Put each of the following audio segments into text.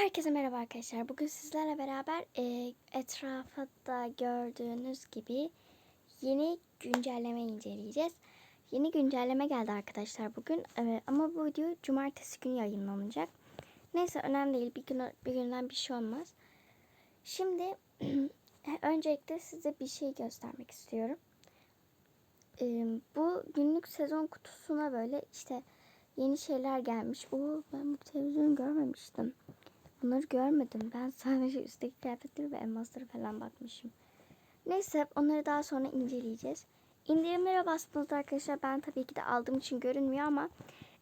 Herkese merhaba arkadaşlar. Bugün sizlerle beraber e, etrafta gördüğünüz gibi yeni güncelleme inceleyeceğiz. Yeni güncelleme geldi arkadaşlar bugün E, ama bu video cumartesi günü yayınlanacak. Neyse önemli değil. Bir, gün, bir günden bir şey olmaz. Şimdi öncelikle size bir şey göstermek istiyorum. E, bu günlük sezon kutusuna böyle işte yeni şeyler gelmiş. Oo ben bu televizyonu görmemiştim. Bunları görmedim. Ben sadece üstteki kıyafetleri ve elmasları falan bakmışım. Neyse onları daha sonra inceleyeceğiz. İndirimlere bastığınızda arkadaşlar ben tabii ki de aldığım için görünmüyor ama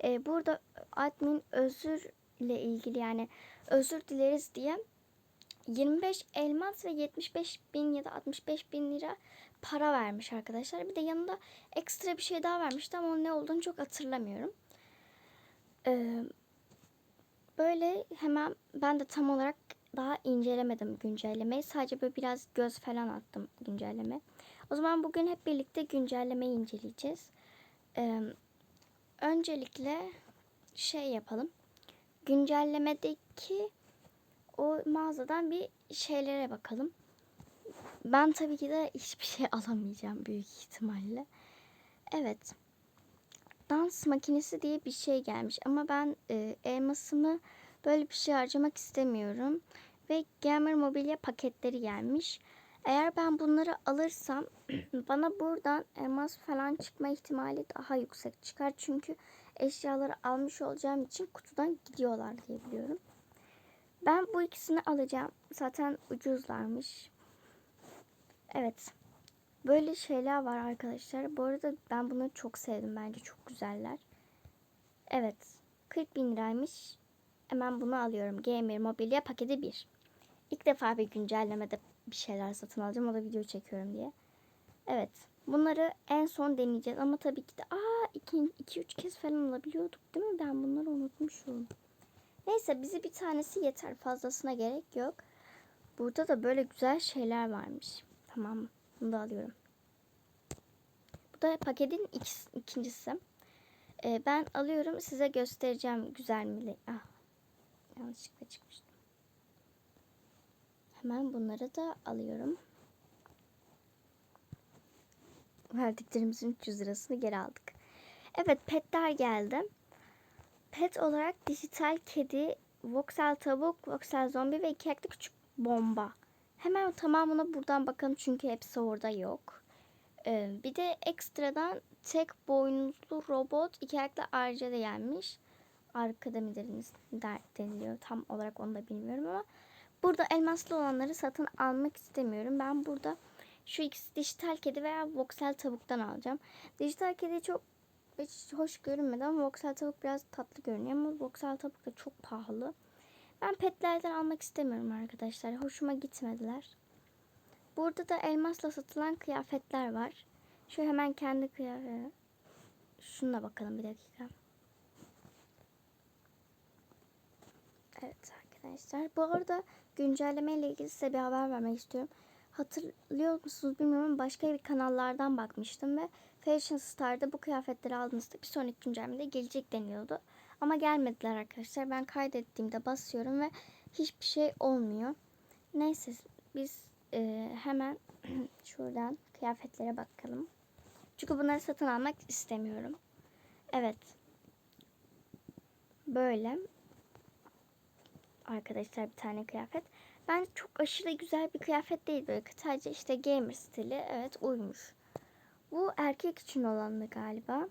e, burada admin özür ile ilgili yani özür dileriz diye 25 elmas ve 75 bin ya da 65 bin lira para vermiş arkadaşlar. Bir de yanında ekstra bir şey daha vermişti ama onun ne olduğunu çok hatırlamıyorum. Ee, Böyle hemen ben de tam olarak daha incelemedim güncellemeyi. Sadece böyle biraz göz falan attım güncelleme. O zaman bugün hep birlikte güncellemeyi inceleyeceğiz. Ee, öncelikle şey yapalım. Güncellemedeki o mağazadan bir şeylere bakalım. Ben tabii ki de hiçbir şey alamayacağım büyük ihtimalle. Evet. Dans makinesi diye bir şey gelmiş ama ben e, elmasımı böyle bir şey harcamak istemiyorum. Ve gamer mobilya paketleri gelmiş. Eğer ben bunları alırsam bana buradan elmas falan çıkma ihtimali daha yüksek çıkar. Çünkü eşyaları almış olacağım için kutudan gidiyorlar diye biliyorum. Ben bu ikisini alacağım. Zaten ucuzlarmış. Evet. Böyle şeyler var arkadaşlar. Bu arada ben bunları çok sevdim. Bence çok güzeller. Evet. 40 bin liraymış. Hemen bunu alıyorum. Gamer mobilya paketi 1. İlk defa bir güncellemede bir şeyler satın alacağım. O da video çekiyorum diye. Evet. Bunları en son deneyeceğiz. Ama tabii ki de aa 2-3 kez falan alabiliyorduk değil mi? Ben bunları unutmuşum. Neyse bize bir tanesi yeter. Fazlasına gerek yok. Burada da böyle güzel şeyler varmış. Tamam? Bunu da alıyorum. Bu da paketin ikincisi. Ee, ben alıyorum. Size göstereceğim güzel mi? Ah, yanlışlıkla çıkmıştım. Hemen bunları da alıyorum. Verdiklerimizin 300 lirasını geri aldık. Evet petler geldi. Pet olarak dijital kedi, voxel tavuk, voxel zombi ve iki ayaklı küçük bomba. Hemen tamamına buradan bakalım çünkü hepsi orada yok. Ee, bir de ekstradan tek boynuzlu robot iki ayaklı ayrıca da gelmiş. Arkada mı deniliyor tam olarak onu da bilmiyorum ama burada elmaslı olanları satın almak istemiyorum. Ben burada şu ikisi dijital kedi veya voxel tavuktan alacağım. Dijital kedi çok hiç hoş görünmedi ama voxel tavuk biraz tatlı görünüyor ama voxel tavuk da çok pahalı. Ben petlerden almak istemiyorum arkadaşlar. Hoşuma gitmediler. Burada da elmasla satılan kıyafetler var. Şu hemen kendi kıyafet... Şununla bakalım bir dakika. Evet arkadaşlar. Bu arada güncelleme ile ilgili size bir haber vermek istiyorum. Hatırlıyor musunuz bilmiyorum başka bir kanallardan bakmıştım ve Fashion Star'da bu kıyafetleri aldığınızda bir sonraki güncellemede gelecek deniyordu. Ama gelmediler arkadaşlar. Ben kaydettiğimde basıyorum ve hiçbir şey olmuyor. Neyse biz e, hemen şuradan kıyafetlere bakalım. Çünkü bunları satın almak istemiyorum. Evet. Böyle. Arkadaşlar bir tane kıyafet. Ben çok aşırı güzel bir kıyafet değil böyle. Sadece işte gamer stili. Evet uymuş. Bu erkek için olanı galiba.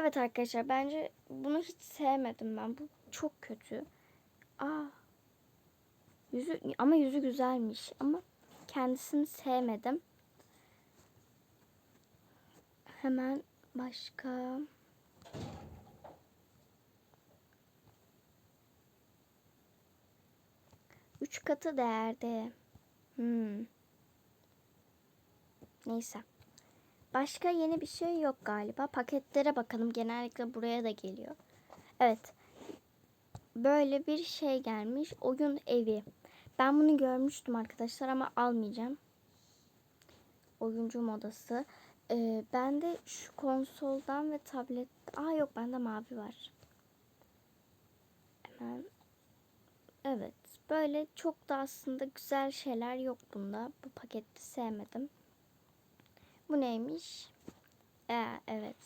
Evet arkadaşlar bence bunu hiç sevmedim ben. Bu çok kötü. Aa. Yüzü ama yüzü güzelmiş ama kendisini sevmedim. Hemen başka Üç katı değerde. Hmm. Neyse. Başka yeni bir şey yok galiba. Paketlere bakalım. Genellikle buraya da geliyor. Evet. Böyle bir şey gelmiş. Oyun evi. Ben bunu görmüştüm arkadaşlar ama almayacağım. Oyuncu modası. Ee, bende şu konsoldan ve tablet... Aa yok bende mavi var. Hemen. Evet. Böyle çok da aslında güzel şeyler yok bunda. Bu paketi sevmedim. Bu neymiş? Ee, evet.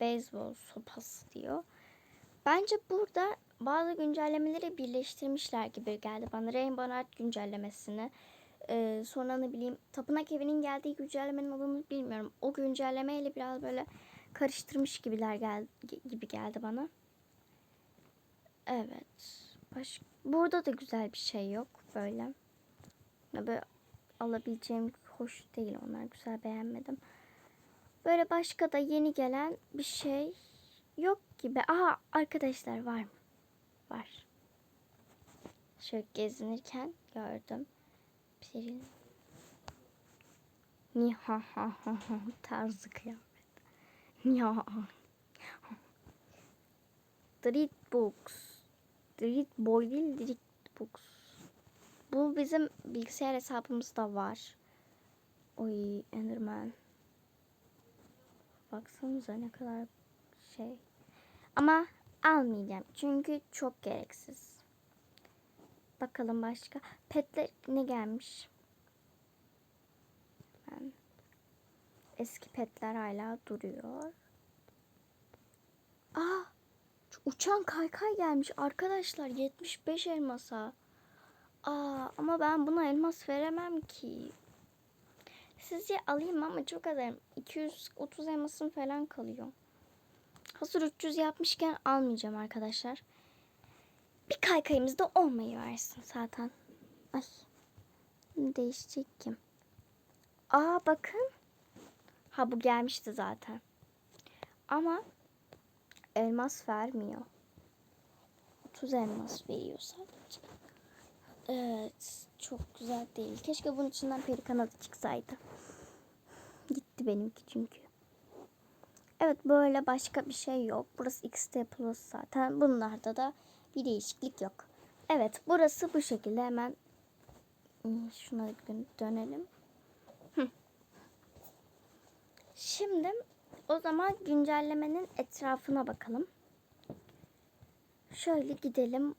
Beyzbol sopası diyor. Bence burada bazı güncellemeleri birleştirmişler gibi geldi bana. Rainbow Art güncellemesini. Ee, sonra ne bileyim Tapınak Evi'nin geldiği güncellemenin adını bilmiyorum. O güncellemeyle biraz böyle karıştırmış gibiler gel gibi geldi bana. Evet. Baş Burada da güzel bir şey yok böyle. Böyle alabileceğim hoş değil onlar. Güzel beğenmedim. Böyle başka da yeni gelen bir şey yok gibi. Aha arkadaşlar var mı? Var. Şöyle gezinirken gördüm. Bir Niha ha ha ha tarzı kıyafet. Niha. Street Books. Street Boy değil Street Books. Bu bizim bilgisayar hesabımızda var. Oy Enderman. Baksanıza ne kadar şey. Ama almayacağım. Çünkü çok gereksiz. Bakalım başka. Petler ne gelmiş? Ben eski petler hala duruyor. Aa! Uçan kaykay gelmiş arkadaşlar 75 elmasa. Aa ama ben buna elmas veremem ki. Sizce alayım ama çok az elm- 230 elmasım falan kalıyor. Hazır 300 yapmışken almayacağım arkadaşlar. Bir kaykayımız da olmayı versin zaten. Ay. Değişecek kim? Aa bakın. Ha bu gelmişti zaten. Ama elmas vermiyor. 30 elmas veriyor sadece. Evet. Çok güzel değil. Keşke bunun içinden pelikan adı çıksaydı. Gitti benimki çünkü. Evet böyle başka bir şey yok. Burası XT Plus zaten. Bunlarda da bir değişiklik yok. Evet burası bu şekilde. Hemen hmm, şuna dön- dönelim. Şimdi o zaman güncellemenin etrafına bakalım. Şöyle gidelim.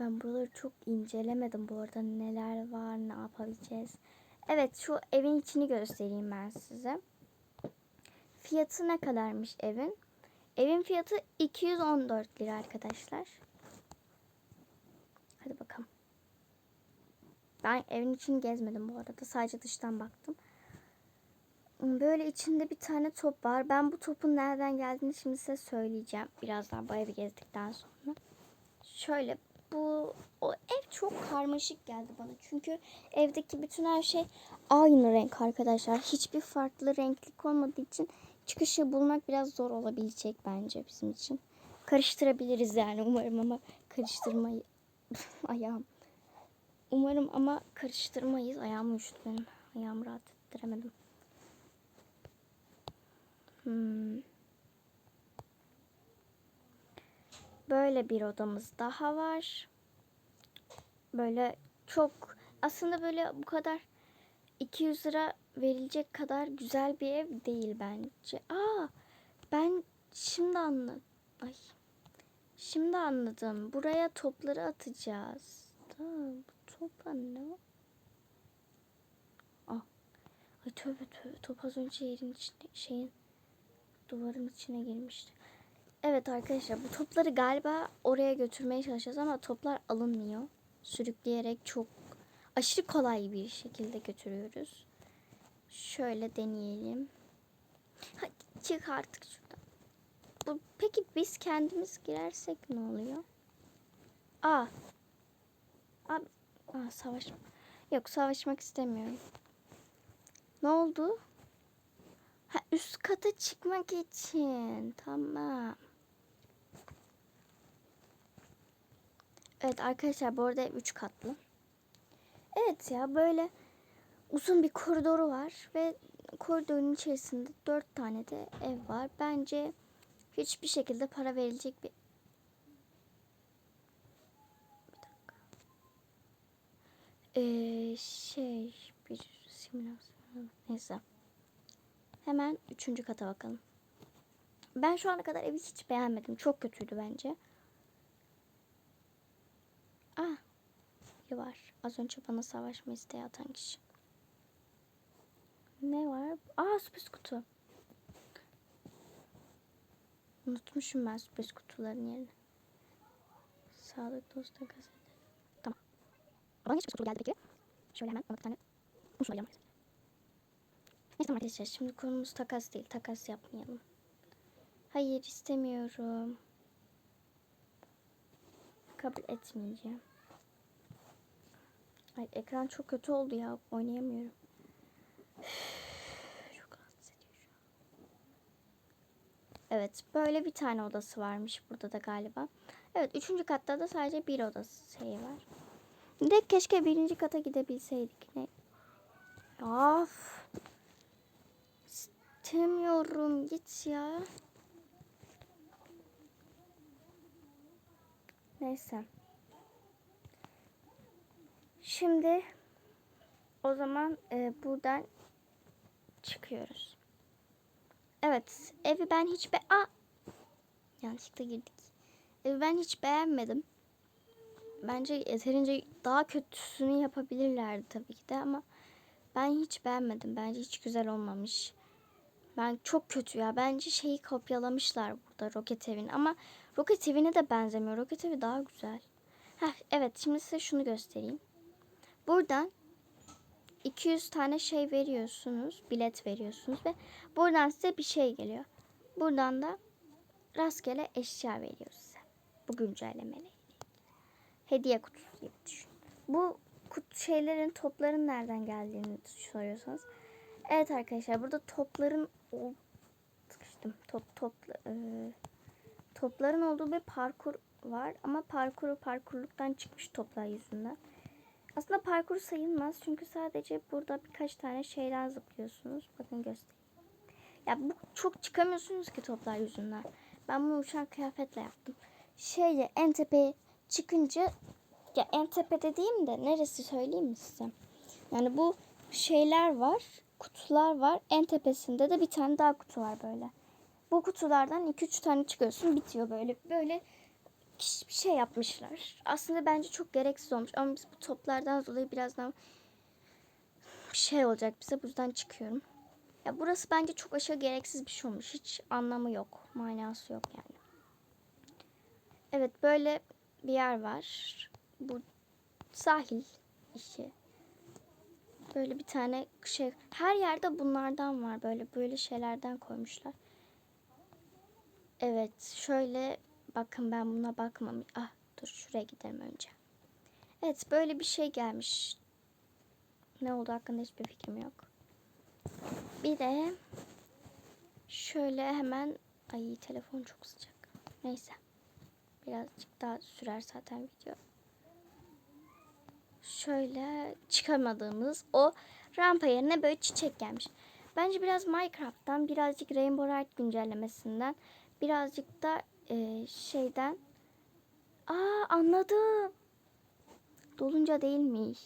Ben buraları çok incelemedim bu arada. Neler var, ne yapabileceğiz. Evet şu evin içini göstereyim ben size. Fiyatı ne kadarmış evin? Evin fiyatı 214 lira arkadaşlar. Hadi bakalım. Ben evin içini gezmedim bu arada. Sadece dıştan baktım. Böyle içinde bir tane top var. Ben bu topun nereden geldiğini şimdi size söyleyeceğim. Birazdan bu evi gezdikten sonra. Şöyle bu o ev çok karmaşık geldi bana. Çünkü evdeki bütün her şey aynı renk arkadaşlar. Hiçbir farklı renklik olmadığı için çıkışı bulmak biraz zor olabilecek bence bizim için. Karıştırabiliriz yani umarım ama karıştırmayı ayağım. Umarım ama karıştırmayız. Ayağım uyuştu benim. Ayağımı rahat ettiremedim. Hmm. Böyle bir odamız daha var. Böyle çok aslında böyle bu kadar 200 lira verilecek kadar güzel bir ev değil bence. Aa ben şimdi anladım. Ay. Şimdi anladım. Buraya topları atacağız. Da, bu topa ne? Ah. Ay tövbe tövbe. Top az önce yerin içinde şeyin duvarın içine girmişti. Evet arkadaşlar bu topları galiba oraya götürmeye çalışacağız ama toplar alınmıyor. Sürükleyerek çok aşırı kolay bir şekilde götürüyoruz. Şöyle deneyelim. Hadi çık artık şuradan. Bu, peki biz kendimiz girersek ne oluyor? Aa. Abi, aa, savaş. Yok savaşmak istemiyorum. Ne oldu? Ha, üst kata çıkmak için. Tamam. Evet arkadaşlar bu arada ev 3 katlı. Evet ya böyle uzun bir koridoru var ve koridorun içerisinde 4 tane de ev var. Bence hiçbir şekilde para verilecek bir. Ee, şey bir simülasyon neyse. Hemen üçüncü kata bakalım. Ben şu ana kadar evi hiç beğenmedim. Çok kötüydü bence. Ah biri var. Az önce bana savaşma isteği atan kişi. Ne var? Aa sürpriz kutu. Unutmuşum ben sürpriz kutuların yerini. Sağlık dostu gazete. Tamam. Bana hiç kutu geldi peki. Şöyle hemen bir tane unutma alacağım. Neyse arkadaşlar şimdi konumuz takas değil. Takas yapmayalım. Hayır istemiyorum. Kabul etmeyeceğim. Ay ekran çok kötü oldu ya. Oynayamıyorum. çok rahatsız ediyor şu an. Evet böyle bir tane odası varmış burada da galiba. Evet üçüncü katta da sadece bir odası şeyi var. De keşke birinci kata gidebilseydik. Ne? Of. İstemiyorum git ya. Neyse. Şimdi o zaman e, buradan çıkıyoruz. Evet, evi ben hiç be... Aa! Yanlışlıkla girdik. Evi ben hiç beğenmedim. Bence yeterince daha kötüsünü yapabilirlerdi tabii ki de ama ben hiç beğenmedim. Bence hiç güzel olmamış. Ben çok kötü ya. Bence şeyi kopyalamışlar burada Roket Evin ama Roket Evi'ne de benzemiyor. Roket Evi daha güzel. Heh, evet şimdi size şunu göstereyim. Buradan 200 tane şey veriyorsunuz. Bilet veriyorsunuz ve buradan size bir şey geliyor. Buradan da rastgele eşya veriyor size. Bu güncellemeyle. Hediye kutusu gibi düşün. Bu kutu şeylerin topların nereden geldiğini soruyorsanız. Evet arkadaşlar burada topların ol- sıkıştım. Top top e, topların olduğu bir parkur var ama parkuru parkurluktan çıkmış toplar yüzünden. Aslında parkur sayılmaz çünkü sadece burada birkaç tane şeyden zıplıyorsunuz. Bakın göstereyim. Ya bu çok çıkamıyorsunuz ki toplar yüzünden. Ben bunu uçan kıyafetle yaptım. Şeye en tepeye çıkınca ya en tepe dediğim de neresi söyleyeyim mi size? Yani bu şeyler var, kutular var. En tepesinde de bir tane daha kutu var böyle. Bu kutulardan 2-3 tane çıkıyorsun bitiyor böyle. Böyle bir şey yapmışlar. Aslında bence çok gereksiz olmuş ama biz bu toplardan dolayı birazdan bir şey olacak bize. Bu yüzden çıkıyorum. Ya burası bence çok aşırı gereksiz bir şey olmuş. Hiç anlamı yok. Manası yok yani. Evet böyle bir yer var. Bu sahil işi. Böyle bir tane şey. Her yerde bunlardan var. Böyle böyle şeylerden koymuşlar. Evet şöyle bakın ben buna bakmam. Ah dur şuraya gidelim önce. Evet böyle bir şey gelmiş. Ne oldu hakkında hiçbir fikrim yok. Bir de şöyle hemen ay telefon çok sıcak. Neyse. Birazcık daha sürer zaten video. Şöyle çıkamadığımız o rampa yerine böyle çiçek gelmiş. Bence biraz Minecraft'tan, birazcık Rainbow Ride güncellemesinden, birazcık da e, şeyden. Aa anladım. Dolunca değilmiş.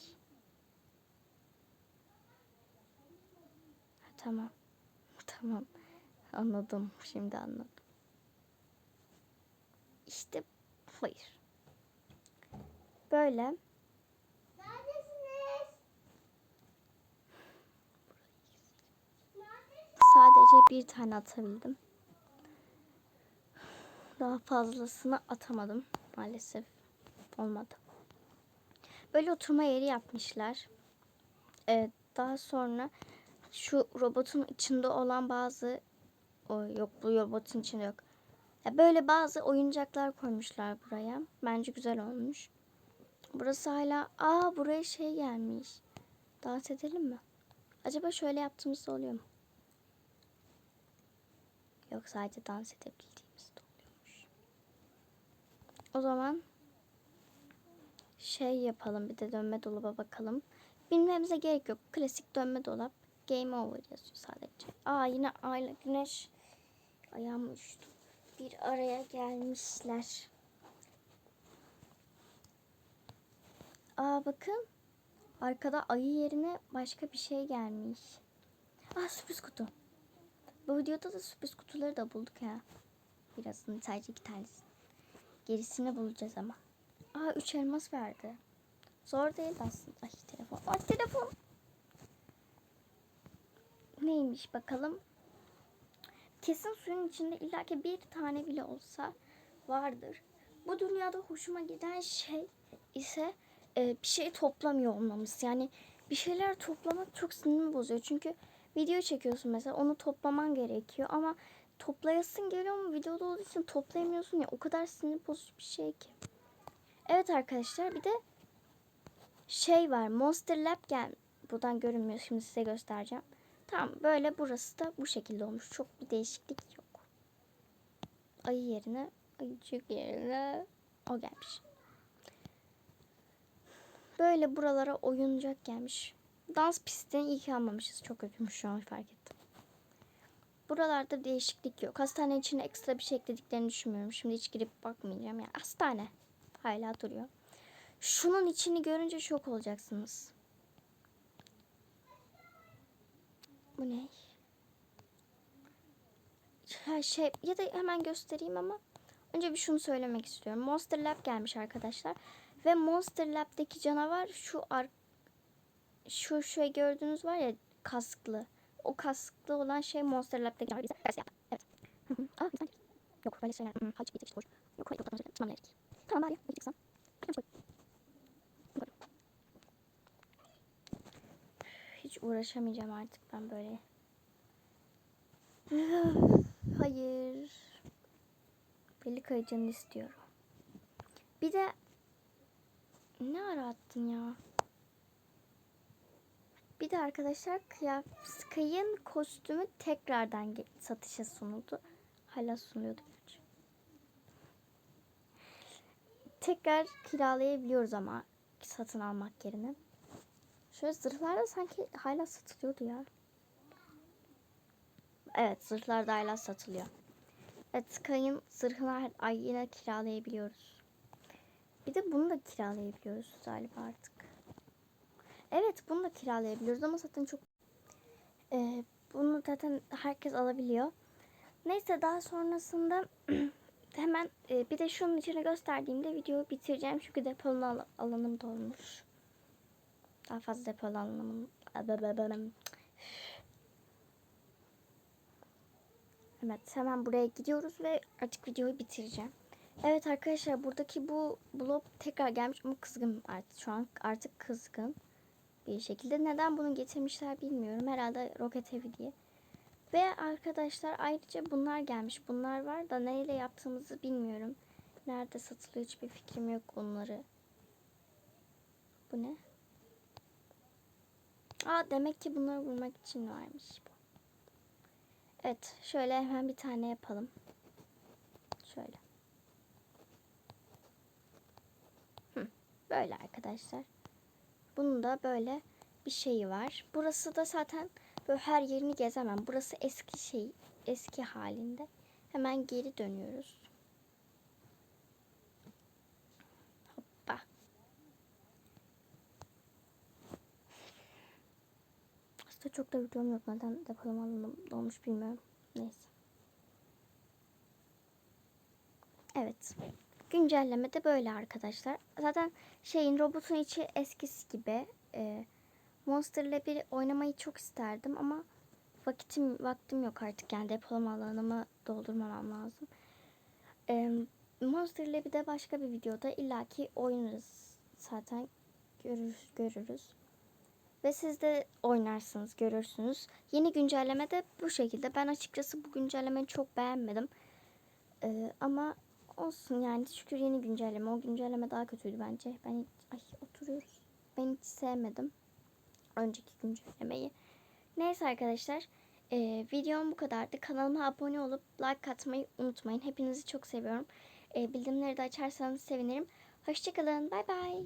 Ha, tamam. Tamam. Anladım. Şimdi anladım. İşte hayır. Böyle. Sadece bir tane atabildim. Daha fazlasını atamadım maalesef. Olmadı. Böyle oturma yeri yapmışlar. Ee, daha sonra şu robotun içinde olan bazı o yok bu robotun içinde yok. Ya böyle bazı oyuncaklar koymuşlar buraya. Bence güzel olmuş. Burası hala aa buraya şey gelmiş. Dans edelim mi? Acaba şöyle yaptığımızda oluyor mu? Yok sadece dans oluyormuş. O zaman şey yapalım bir de dönme dolaba bakalım. Bilmemize gerek yok. Klasik dönme dolap. Game over yazıyor sadece. Aa yine ayla güneş. Ayağım uçtu. Bir araya gelmişler. Aa bakın. Arkada ayı yerine başka bir şey gelmiş. Aa sürpriz kutu. Bu videoda da sürpriz kutuları da bulduk ha. Birazını sadece iki tanesi. Gerisini bulacağız ama. Aa üç elmas verdi. Zor değil aslında. Ay telefon. Ay telefon. Neymiş bakalım. Kesin suyun içinde illaki bir tane bile olsa vardır. Bu dünyada hoşuma giden şey ise e, bir şey toplamıyor olmamız. Yani bir şeyler toplamak çok sinirimi bozuyor. Çünkü video çekiyorsun mesela onu toplaman gerekiyor ama toplayasın geliyor mu videoda olduğu için toplayamıyorsun ya o kadar sinir bozucu bir şey ki. Evet arkadaşlar bir de şey var Monster Lab gel buradan görünmüyor şimdi size göstereceğim. Tamam böyle burası da bu şekilde olmuş. Çok bir değişiklik yok. Ayı yerine ayıcık yerine o gelmiş. Böyle buralara oyuncak gelmiş. Dans pistini iyi ki almamışız. Çok kötüymüş şu an fark ettim. Buralarda değişiklik yok. Hastane içine ekstra bir şey eklediklerini düşünmüyorum. Şimdi hiç girip bakmayacağım. Yani hastane hala duruyor. Şunun içini görünce şok olacaksınız. Bu ne? Ha, şey ya da hemen göstereyim ama önce bir şunu söylemek istiyorum. Monster Lab gelmiş arkadaşlar. Ve Monster Lab'deki canavar şu ar şu şey gördüğünüz var ya kasklı. O kasklı olan şey Monster Lab'deki canavar bize yaptı. Evet. Aa, güzel. Yok böyle şeyler. Hac bir işte boş. Yok hayır yok. Tamam dedik. Tamam bari. Ne çıksam. Hiç uğraşamayacağım artık ben böyle. Hayır. Belli kayıcını istiyorum. Bir de ne ara attın ya? Bir de arkadaşlar kıyaf Sky'ın kostümü tekrardan satışa sunuldu. Hala sunuluyordu gerçi. Tekrar kiralayabiliyoruz ama satın almak yerine. Şöyle zırhlar da sanki hala satılıyordu ya. Evet zırhlar da hala satılıyor. Evet Sky'ın zırhını her ay yine kiralayabiliyoruz. Bir de bunu da kiralayabiliyoruz galiba artık. Evet bunu da kiralayabiliyoruz ama zaten çok... Ee, bunu zaten herkes alabiliyor. Neyse daha sonrasında hemen e, bir de şunun içine gösterdiğimde videoyu bitireceğim. Çünkü depolama al- alanım dolmuş. Daha fazla depo alanım. Evet hemen buraya gidiyoruz ve artık videoyu bitireceğim. Evet arkadaşlar buradaki bu blok tekrar gelmiş ama kızgın artık şu an artık kızgın bir şekilde. Neden bunu getirmişler bilmiyorum. Herhalde roket evi diye. Ve arkadaşlar ayrıca bunlar gelmiş. Bunlar var da neyle yaptığımızı bilmiyorum. Nerede satılıyor hiçbir fikrim yok onları. Bu ne? Aa demek ki bunları vurmak için varmış bu. Evet şöyle hemen bir tane yapalım. Şöyle. Hı, böyle arkadaşlar. Bunun da böyle bir şeyi var. Burası da zaten böyle her yerini gezemem. Burası eski şey, eski halinde. Hemen geri dönüyoruz. Hoppa. Aslında çok da videom yok. Neden depolama alanım dolmuş bilmiyorum. Neyse. Evet. Güncelleme de böyle arkadaşlar. Zaten şeyin robotun içi eskisi gibi. Ee, Monster'la bir oynamayı çok isterdim ama vakitim vaktim yok artık yani depolama alanımı doldurmamam lazım. Ee, Monster'la bir de başka bir videoda illaki oynarız zaten görür, görürüz. Ve siz de oynarsınız, görürsünüz. Yeni güncelleme de bu şekilde. Ben açıkçası bu güncellemeyi çok beğenmedim. Ee, ama olsun yani şükür yeni güncelleme. O güncelleme daha kötüydü bence. Ben hiç, ay oturuyoruz. Ben hiç sevmedim önceki güncellemeyi. Neyse arkadaşlar. E, videom bu kadardı. Kanalıma abone olup like atmayı unutmayın. Hepinizi çok seviyorum. E, bildirimleri de açarsanız sevinirim. Hoşçakalın. Bay bay.